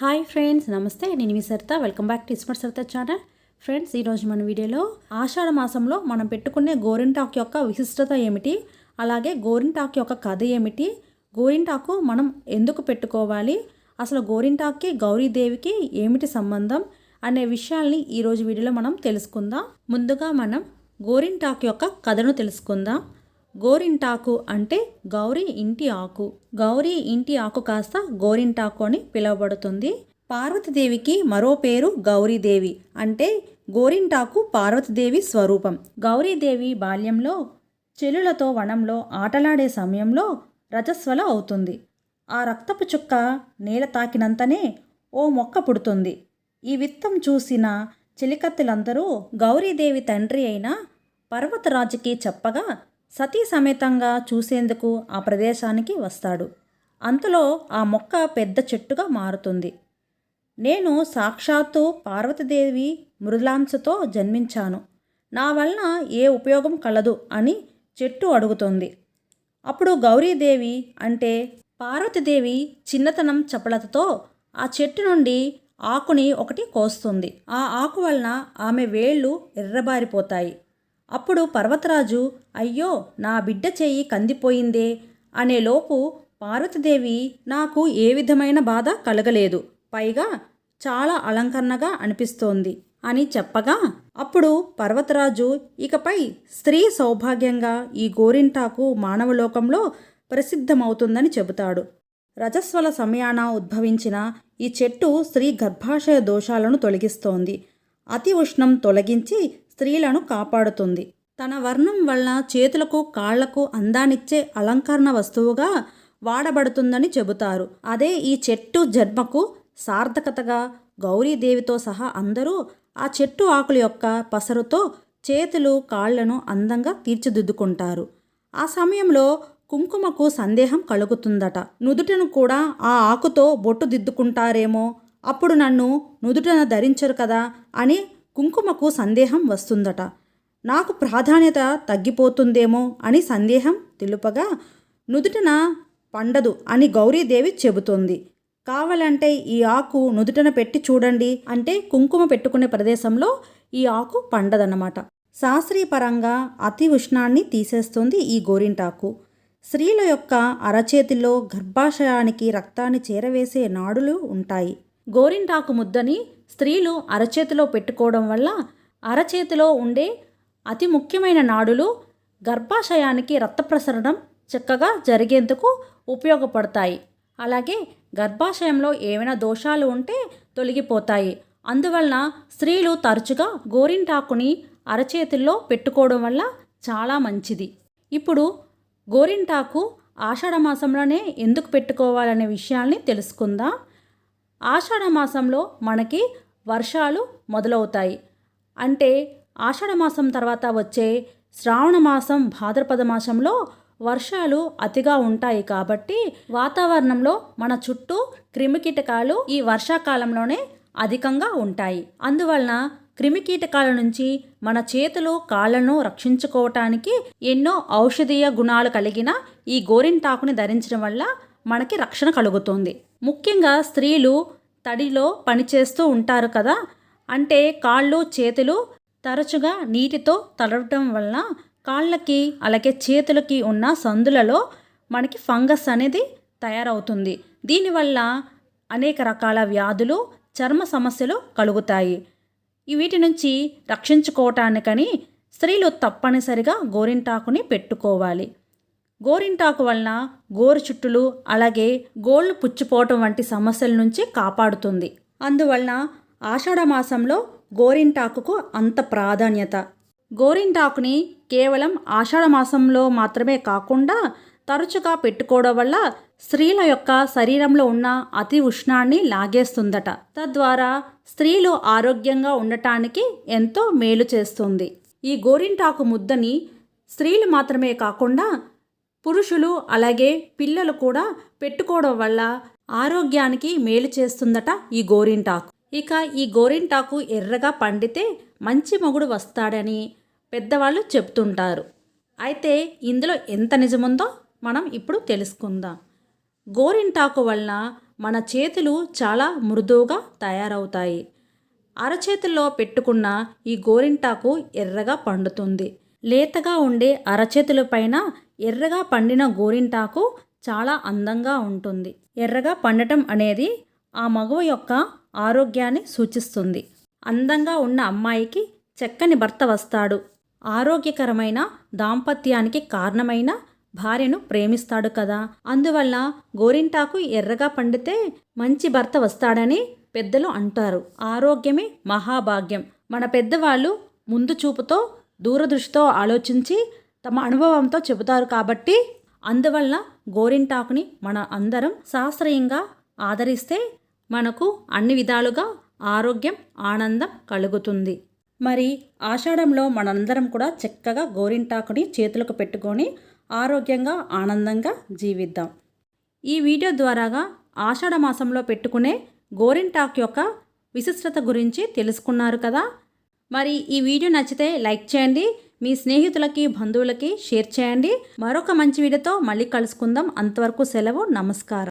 Hi friends నమస్తే. నేను మీ Saritha. Welcome back to Ismart Saritha channel friends ఈరోజు మన వీడియోలో ఆషాఢ మాసంలో మనం పెట్టుకునే గోరింటాకు యొక్క విశిష్టత ఏమిటి? అలాగే గోరింటాకు యొక్క కథ ఏమిటి? గోరింటాకు మనం ఎందుకు పెట్టుకోవాలి? అసలు గోరింటాక్కి గౌరీదేవికి ఏమిటి సంబంధం? అనే విషయాల్ని ఈరోజు వీడియోలో మనం తెలుసుకుందాం. ముందుగా మనం గోరింటాకు యొక్క కథను తెలుసుకుందాం. గోరింటాకు అంటే గౌరీ ఇంటి ఆకు. గౌరీ ఇంటి ఆకు కాస్త గోరింటాకు అని పిలువబడుతుంది. పార్వతీదేవికి మరో పేరు గౌరీదేవి అంటే గోరింటాకు పార్వతీదేవి స్వరూపం. గౌరీదేవి బాల్యంలో చెలులతో వనంలో ఆటలాడే సమయంలో రజస్వల అవుతుంది. ఆ రక్తపు చుక్క నేల తాకినంతనే ఓ మొక్క పుడుతుంది. ఈ విత్తం చూసిన చిలికత్తులందరూ గౌరీదేవి తండ్రి అయిన పర్వతరాజుకి చెప్పగా సతీ సమేతంగా చూసేందుకు ఆ ప్రదేశానికి వస్తాడు. అంతలో ఆ మొక్క పెద్ద చెట్టుగా మారుతుంది. నేను సాక్షాత్తు పార్వతీదేవి మృదులాంశతో జన్మించాను. నా వలన ఏ ఉపయోగం కలదు అని చెట్టు అడుగుతుంది. అప్పుడు గౌరీదేవి అంటే పార్వతీదేవి చిన్నతనం చపలతతో ఆ చెట్టు నుండి ఆకుని ఒకటి కోస్తుంది. ఆ ఆకు వలన ఆమె వేళ్ళు ఎర్రబారిపోతాయి. అప్పుడు పర్వతరాజు అయ్యో నా బిడ్డ చేయి కందిపోయిందే అనేలోపు పార్వతీదేవి నాకు ఏ విధమైన బాధ కలగలేదు. పైగా చాలా అలంకరణగా అనిపిస్తోంది అని చెప్పగా అప్పుడు పర్వతరాజు ఇకపై స్త్రీ సౌభాగ్యంగా ఈ గోరింటాకు మానవలోకంలో ప్రసిద్ధమవుతుందని చెబుతాడు. రజస్వల సమయాన ఉద్భవించిన ఈ చెట్టు స్త్రీ గర్భాశయ దోషాలను తొలగిస్తోంది. అతి ఉష్ణం తొలగించి స్త్రీలను కాపాడుతుంది. తన వర్ణం వలన చేతులకు కాళ్ళకు అందాన్నిచ్చే అలంకరణ వస్తువుగా వాడబడుతుందని చెబుతారు. అదే ఈ చెట్టు జన్మకు సార్థకతగా గౌరీదేవితో సహా అందరూ ఆ చెట్టు ఆకుల యొక్క పసరుతో చేతులు కాళ్ళను అందంగా తీర్చిదిద్దుకుంటారు. ఆ సమయంలో కుంకుమకు సందేహం కలుగుతుందట. నుదుటను కూడా ఆ ఆకుతో బొట్టు దిద్దుకుంటారేమో అప్పుడు నన్ను నుదుటన ధరించరు కదా అని కుంకుమకు సందేహం వస్తుందట. నాకు ప్రాధాన్యత తగ్గిపోతుందేమో అని సందేహం తెలుపగా నుదుటన పండదు అని గౌరీదేవి చెబుతోంది. కావాలంటే ఈ ఆకు నుదుటన పెట్టి చూడండి అంటే కుంకుమ పెట్టుకునే ప్రదేశంలో ఈ ఆకు పండదన్నమాట. శాస్త్రీయపరంగా అతి ఉష్ణాన్ని తీసేస్తుంది ఈ గోరింటాకు. స్త్రీల యొక్క అరచేతిలో గర్భాశయానికి రక్తాన్ని చేరవేసే నాడులు ఉంటాయి. గోరింటాకు ముద్దని స్త్రీలు అరచేతిలో పెట్టుకోవడం వల్ల అరచేతిలో ఉండే అతి ముఖ్యమైన నాడులు గర్భాశయానికి రక్త ప్రసరణం చక్కగా జరిగేందుకు ఉపయోగపడతాయి. అలాగే గర్భాశయంలో ఏమైనా దోషాలు ఉంటే తొలగిపోతాయి. అందువలన స్త్రీలు తరచుగా గోరింటాకుని అరచేతుల్లో పెట్టుకోవడం వల్ల చాలా మంచిది. ఇప్పుడు గోరింటాకు ఆషాఢ మాసంలోనే ఎందుకు పెట్టుకోవాలనే విషయాల్ని తెలుసుకుందాం. మాసంలో మనకి వర్షాలు మొదలవుతాయి. అంటే ఆషాఢ మాసం తర్వాత వచ్చే శ్రావణ మాసం భాద్రపద మాసంలో వర్షాలు అతిగా ఉంటాయి కాబట్టి వాతావరణంలో మన చుట్టూ క్రిమికీటకాలు ఈ వర్షాకాలంలోనే అధికంగా ఉంటాయి. అందువలన క్రిమికీటకాల నుంచి మన చేతులు కాళ్ళను రక్షించుకోవటానికి ఎన్నో ఔషధీయ గుణాలు కలిగిన ఈ గోరింటాకుని ధరించడం వల్ల మనకి రక్షణ కలుగుతుంది. ముఖ్యంగా స్త్రీలు తడిలో పనిచేస్తూ ఉంటారు కదా అంటే కాళ్ళు చేతులు తరచుగా నీటితో తడవటం వలన కాళ్ళకి అలాగే చేతులకి ఉన్న సందులలో మనకి ఫంగస్ అనేది తయారవుతుంది. దీనివల్ల అనేక రకాల వ్యాధులు చర్మ సమస్యలు కలుగుతాయి. వీటి నుంచి రక్షించుకోవటానికని స్త్రీలు తప్పనిసరిగా గోరింటాకుని పెట్టుకోవాలి. గోరింటాకు వలన గోరు చుట్టులు అలాగే గోళ్ళు పుచ్చిపోవటం వంటి సమస్యల నుంచి కాపాడుతుంది. అందువలన ఆషాఢ మాసంలో గోరింటాకుకు అంత ప్రాధాన్యత. గోరింటాకుని కేవలం ఆషాఢ మాసంలో మాత్రమే కాకుండా తరచుగా పెట్టుకోవడం వల్ల స్త్రీల యొక్క శరీరంలో ఉన్న అతి ఉష్ణాన్ని లాగేస్తుందట. తద్వారా స్త్రీలు ఆరోగ్యంగా ఉండటానికి ఎంతో మేలు చేస్తుంది. ఈ గోరింటాకు ముద్దని స్త్రీలు మాత్రమే కాకుండా పురుషులు అలాగే పిల్లలు కూడా పెట్టుకోవడం వల్ల ఆరోగ్యానికి మేలు చేస్తుందట ఈ గోరింటాకు. ఇక ఈ గోరింటాకు ఎర్రగా పండితే మంచి మొగుడు వస్తాడని పెద్దవాళ్ళు చెప్తుంటారు. అయితే ఇందులో ఎంత నిజముందో మనం ఇప్పుడు తెలుసుకుందాం. గోరింటాకు వలన మన చేతులు చాలా మృదువుగా తయారవుతాయి. అరచేతుల్లో పెట్టుకున్న ఈ గోరింటాకు ఎర్రగా పండుతుంది. లేతగా ఉండే అరచేతుల పైన ఎర్రగా పండిన గోరింటాకు చాలా అందంగా ఉంటుంది. ఎర్రగా పండటం అనేది ఆ మగువ యొక్క ఆరోగ్యాన్ని సూచిస్తుంది. అందంగా ఉన్న అమ్మాయికి చక్కని భర్త వస్తాడు. ఆరోగ్యకరమైన దాంపత్యానికి కారణమైన భార్యను ప్రేమిస్తాడు కదా. అందువల్ల గోరింటాకు ఎర్రగా పండితే మంచి భర్త వస్తాడని పెద్దలు అంటారు. ఆరోగ్యమే మహాభాగ్యం. మన పెద్దవాళ్ళు ముందు చూపుతో దూరదృష్టితో ఆలోచించి తమ అనుభవంతో చెబుతారు కాబట్టి అందువల్ల గోరింటాకుని మన అందరం శాస్త్రీయంగా ఆదరిస్తే మనకు అన్ని విధాలుగా ఆరోగ్యం ఆనందం కలుగుతుంది. మరి ఆషాఢంలో మనందరం కూడా చక్కగా గోరింటాకుని చేతులకు పెట్టుకొని ఆరోగ్యంగా ఆనందంగా జీవిద్దాం. ఈ వీడియో ద్వారాగా ఆషాఢ మాసంలో పెట్టుకునే గోరింటాక్ యొక్క విశిష్టత గురించి తెలుసుకున్నారు కదా? మరి ఈ వీడియో నచ్చితే లైక్ చేయండి మీ స్నేహితులకి బంధువులకి షేర్ చేయండి. మరొక మంచి వీడియోతో మళ్ళీ కలుసుకుందాం. అంతవరకు సెలవు నమస్కారం.